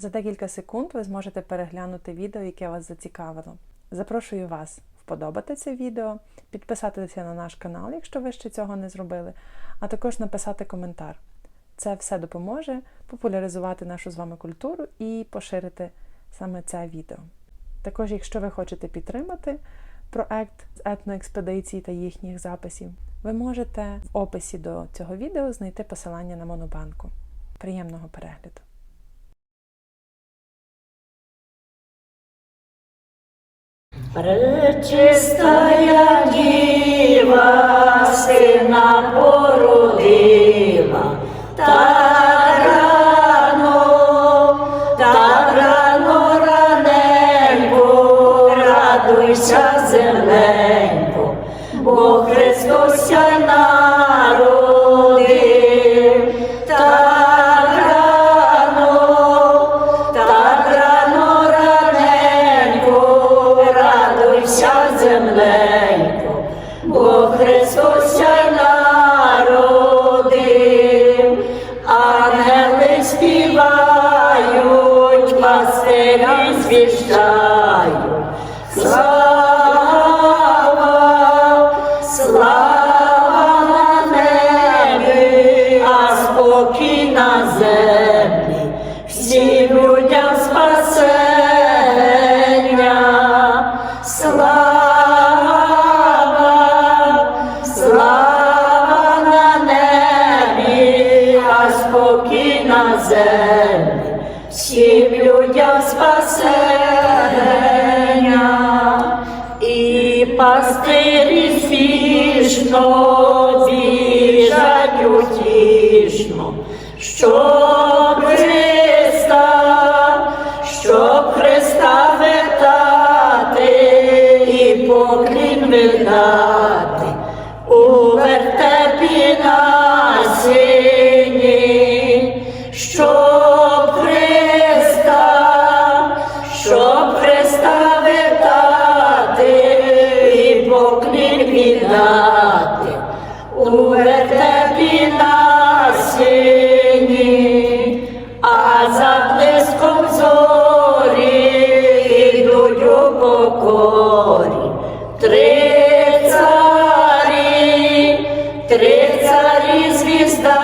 За декілька секунд ви зможете переглянути відео, яке вас зацікавило. Запрошую вас вподобати це відео, підписатися на наш канал, якщо ви ще цього не зробили, а також написати коментар. Це все допоможе популяризувати нашу з вами культуру і поширити саме це відео. Також, якщо ви хочете підтримати проект з етноекспедицій та їхніх записів, ви можете в описі до цього відео знайти посилання на Монобанку. Приємного перегляду! Пречистая діва сина породила, так рано, так рано раненько, радуйся земленько, бо Христос сяй народив, бо Христос народив, ангели співають, пастирі звіщають. Слава, слава спокій на землі, всім людям всім людям спасення. І пастирі смішно біжать утішно, щоб Христа, щоб Христа вертати і поклін видати у вертепі на поклін віддати у вертепі на сині, а за блиском зорі йдуть у покорі. Три царі, три царі звіздарі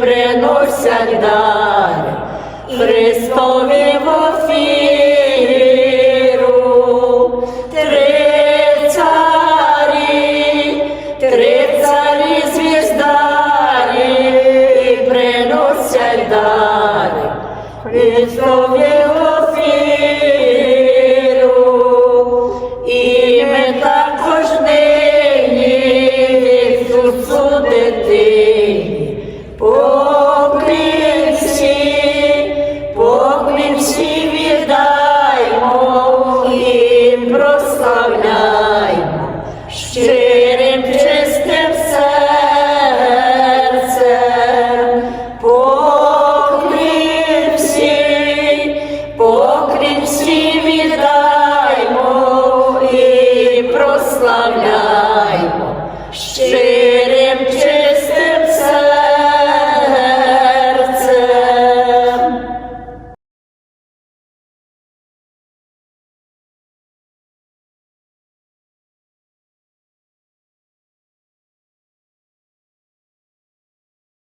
приносять дари Христові в дали, Христову віру, і ми також нині Ісусу дитині, поклін всі, поклін всі віддаймо і прославляймо.